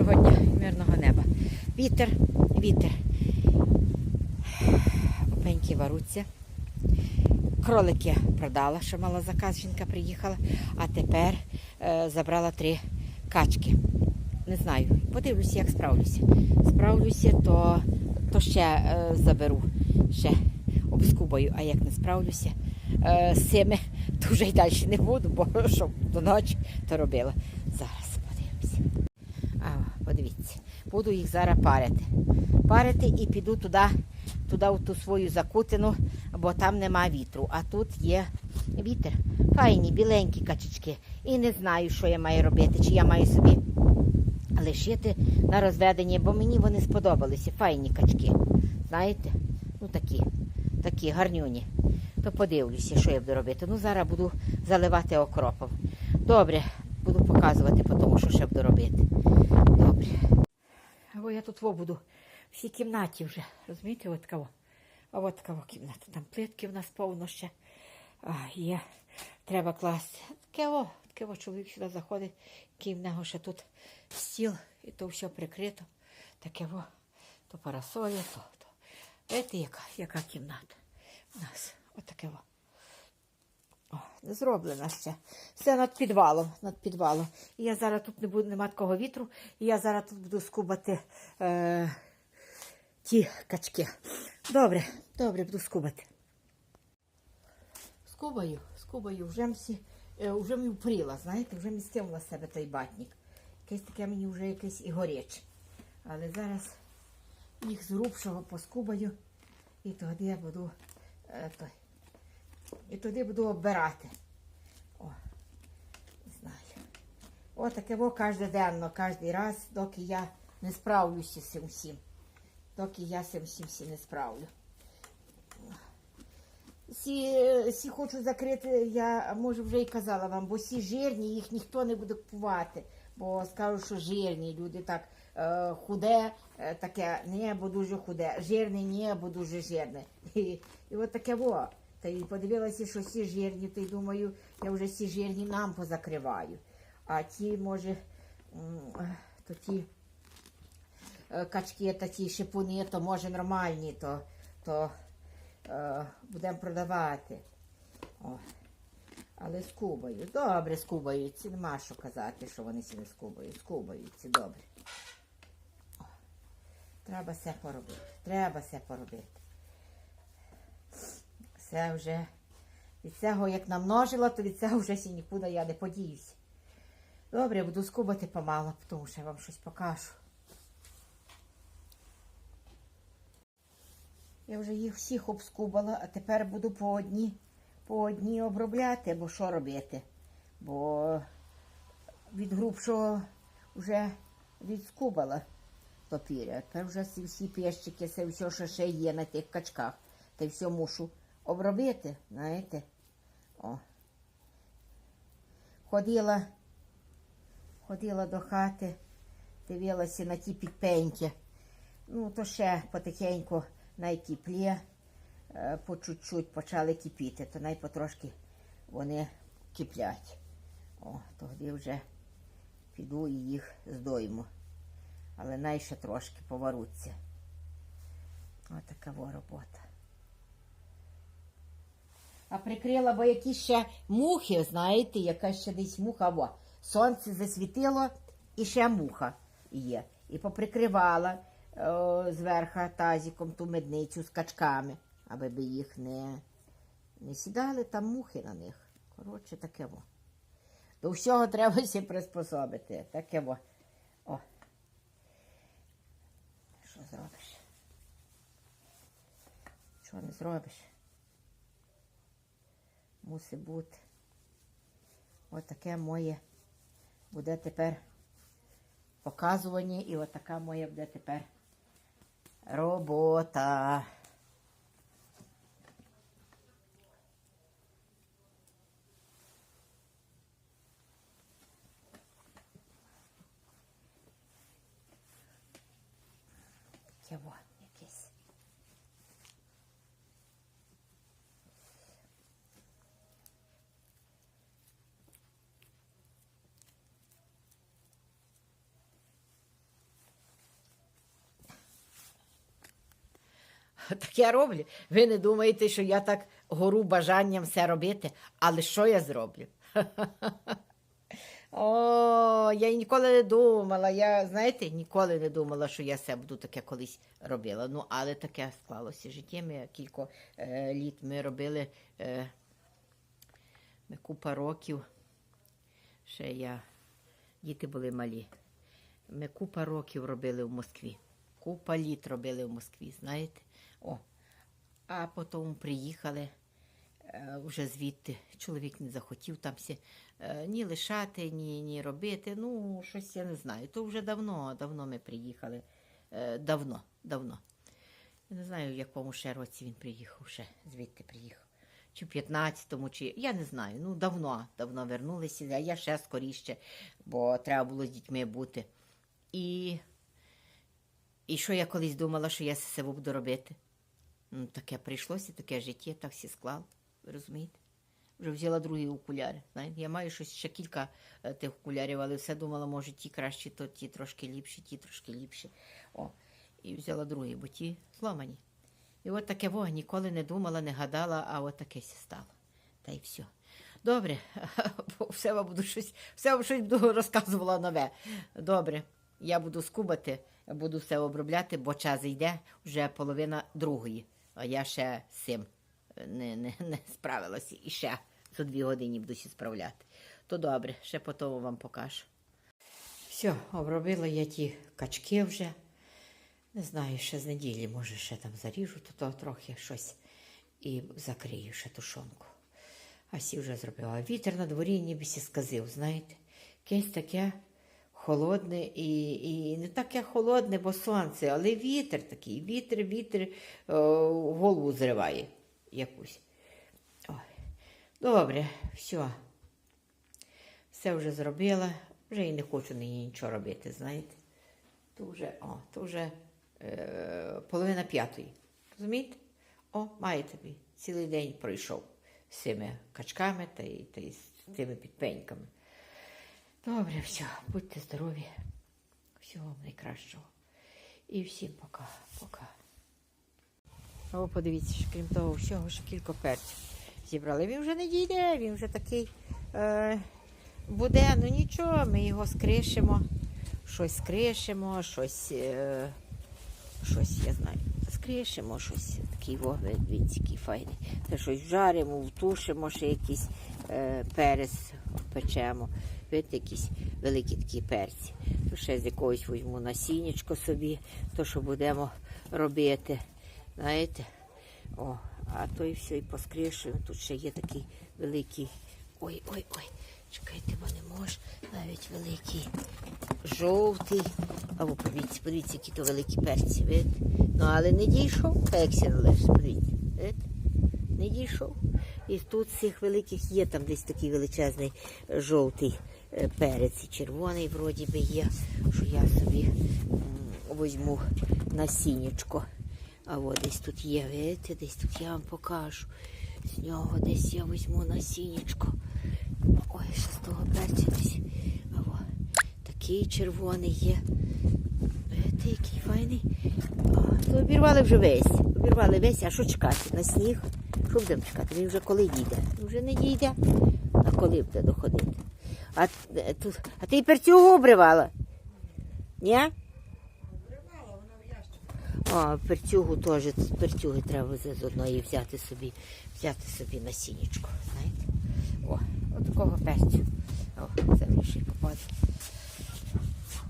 Доброго дня, мирного неба. Вітер, вітер. Опеньки варуться. Кролики продала, що мала заказ, жінка приїхала, а тепер е, забрала три качки. Не знаю. Подивлюся, як справлюся. Справлюся, то, то ще е, заберу, ще обскубаю, а як не справлюся е, з цими, то вже й далі не буду, бо що до ночі то робила. Зараз буду їх зараз парити. Парити і піду туди, туди в ту свою закутину, бо там нема вітру. А тут є вітер. Файні, біленькі качечки. І не знаю, що я маю робити, чи я маю собі лишити на розведення, бо мені вони сподобалися. Файні качки. Знаєте? Ну такі, такі гарнюні. То подивлюся, що я буду робити. Ну, зараз буду заливати окропом. Добре, буду показувати, тому, що ще буду робити. Добре. Або я тут во буду в цій кімнаті вже. Розумієте, от кого? От кого кімната. Там плитки в нас повно ще. А, є. Треба класти. Таке о, таке о, чоловік сюди заходить, який в нього ще тут стіл, і то все прикрито. Таке о, то парасолі, то. то. Знаєте, яка, яка кімната у нас? Отаке о. О, не зроблена ще. Все над підвалом. Над підвалом. І я зараз тут не буду, нема такого вітру, і я зараз тут буду скубати е, ті качки. Добре, добре, буду скубати. Скубаю, скубаю, вже всі, е, вже мені впріла, знаєте, вже містила себе той батник. Якесь таке мені вже якесь і горяче. Але зараз їх з грубшого поскубаю, і тоді я буду е, той. І туди буду оббирати. О, не знаю. О, таке во кожноденно, кожен раз, доки я не справлюся з цим всім. Доки я з цим всім не справлю. Сі, сі хочу закрити, я може вже і казала вам, бо сі жирні, їх ніхто не буде купувати. Бо скажу, що жирні люди так е, худе, е, таке небо дуже худе, жирне небо дуже жирне. І, і от таке во. Та й подивилася, що всі жирні, то й думаю, я вже всі жирні нам позакриваю. А ті, може, то ті е, качки та ті шипуни, то може нормальні, то, то е, будемо продавати. О. Але скубаю. Добре, скубаються. Нема що казати, що вони сі не скубають. Скубаються, добре. Треба все поробити. Треба все поробити. Все вже від цього, як намножила, то від цього вже нікуди я не подіюсь. Добре, буду скубати помало, тому що я вам щось покажу. Я вже їх всіх обскубала, а тепер буду по одній, по одній обробляти, бо що робити? Бо від грубшого вже відскубала папіря. Тепер вже ці всі пєщики, це все, що ще є на тих качках. Та все мушу обробити, знаєте. О. Ходила, ходила до хати, дивилася на ті підпеньки. Ну, то ще потихеньку найкіплі, е, по чуть-чуть почали кипіти, то най потрошки вони киплять. О, тоді вже піду і їх здойму. Але най ще трошки поваруться. Ось така робота. А прикрила, бо якісь ще мухи, знаєте, якась ще десь муха. Во. Сонце засвітило і ще муха є. І поприкривала о, зверху тазиком ту медницю з качками, аби би їх не, не сідали там мухи на них. Коротше, таке во. До всього треба ще приспособити. Таке во. О. Що зробиш? Що не зробиш? Мусить бути. Отаке моє буде тепер показування і отака моя буде тепер робота. Таке во якесь. так я роблю. Ви не думаєте, що я так гору бажанням все робити, але що я зроблю? О, я ніколи не думала. Я, знаєте, ніколи не думала, що я все буду таке колись робила. Ну, але таке склалося життя. Ми кілька е, літ ми робили е, ми купа років. Ще я, діти були малі. Ми купа років робили в Москві. Купа літ робили в Москві, знаєте? О. А потім приїхали е, вже звідти. Чоловік не захотів там всі, е, ні лишати, ні, ні робити. Ну, щось я не знаю. То вже давно, давно ми приїхали. Е, давно, давно. Я не знаю, в якому ще році він приїхав, ще звідти приїхав. Чи в 15-му, чи я не знаю. Ну, давно, давно вернулися, а я ще скоріше, бо треба було з дітьми бути. І, і що я колись думала, що я все буду робити? Ну, таке прийшлося, таке життя, так всі склало. Ви розумієте? Вже взяла другі окуляри. Знаєте? Я маю щось ще кілька е, тих окулярів, але все думала, може, ті кращі, то ті трошки ліпші, ті трошки ліпші. О, і взяла другі, бо ті зламані. І от таке во, ніколи не думала, не гадала, а от таке стало. Та й все. Добре, все вам буду щось, все вам щось буду розказувала нове. Добре, я буду скубати, буду все обробляти, бо час йде, вже половина другої. А я ще з цим не, не, не справилася. І ще за дві години буду справляти. То добре, ще потім вам покажу. Все, обробила я ті качки вже. Не знаю, ще з неділі, може, ще там заріжу, то, то трохи щось і закрию ще тушонку. А сі вже зробила. Вітер на дворі ніби сі сказив, знаєте, якесь таке холодне і, і не таке холодне, бо сонце, але вітер такий, вітер, вітер о, голову зриває якусь. Ой. Добре, все. Все вже зробила, вже і не хочу нічого робити, знаєте. То вже, о, то вже е, половина п'ятої. Розумієте? О, має тобі. Цілий день пройшов з цими качками та, та з тими підпеньками. Добре, все, будьте здорові. Всього вам найкращого. І всім пока, пока. О, подивіться, що крім того всього, ще кілька перців зібрали. Він вже не дійде, він вже такий е, буде, ну нічого, ми його скришимо, щось скришимо, щось, е, щось, я знаю, скришимо, щось такий вогник, дивіться, який файний. Та щось вжаримо, втушимо, ще якийсь е, перець печемо. Видите, якісь великі такі перці. То ще з якогось візьму насіннячко собі, то що будемо робити. Знаєте? О, а то і все, і поскришуємо. Тут ще є такий великий. Ой, ой, ой. Чекайте, бо не можу. Навіть великий жовтий. А ви подивіться, подивіться, які то великі перці. Видите? Ну, але не дійшов, як належить. Подивіться. Не дійшов. І тут цих великих є там десь такий величезний е, жовтий е, перець і червоний вроді би є, що я собі возьму насіннячко. А от десь тут є, видите, десь тут я вам покажу. З нього десь я візьму насіннячко. Ой, ще з того перця десь. О, такий червоний є. Видите, який файний. А, то обірвали вже весь. Обірвали весь, а що чекати? На сніг? Що будемо чекати? Він вже коли дійде? Він вже не дійде. А коли буде доходити? А, е, тут, а ти й перцюгу обривала? Ні? О, перцюгу теж, перцюги треба з одної взяти собі, взяти собі насіннячко, знаєте. О, от такого перцю. О, це більше попаде.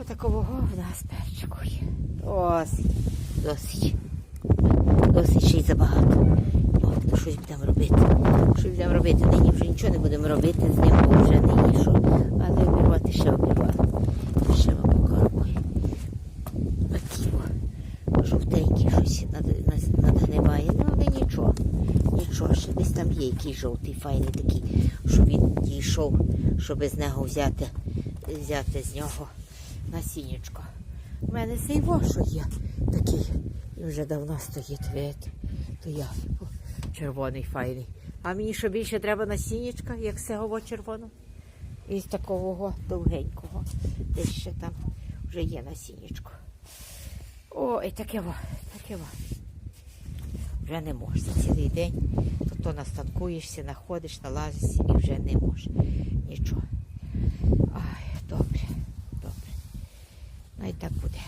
Отакого в нас перчику є. Досить, досить. Досить ще й забагато. О, то щось будемо робити. Щось будемо робити. Нині вже нічого не будемо робити з ним, бо вже нині що. Але обірвати ще обірвати. Ще вам. Ой. Такі о, щось над- над- надгниває. Ну, але нічого. Нічого, ще десь там є якийсь жовтий, файний такий, щоб він дійшов, щоб з нього взяти, взяти з нього насіннячко. У мене цей во, що є такий. Він вже давно стоїть, видите. То я червоний файний. А мені що більше треба насіннячка, як з цього во червоного. І такого довгенького. Десь ще там вже є насіннячко. Ой, таке во, таке во. вже не. За цілий день то, то настанкуєшся, находиш, налазишся і вже не можеш. Нічого. Ай, добре, добре. Ну і так буде.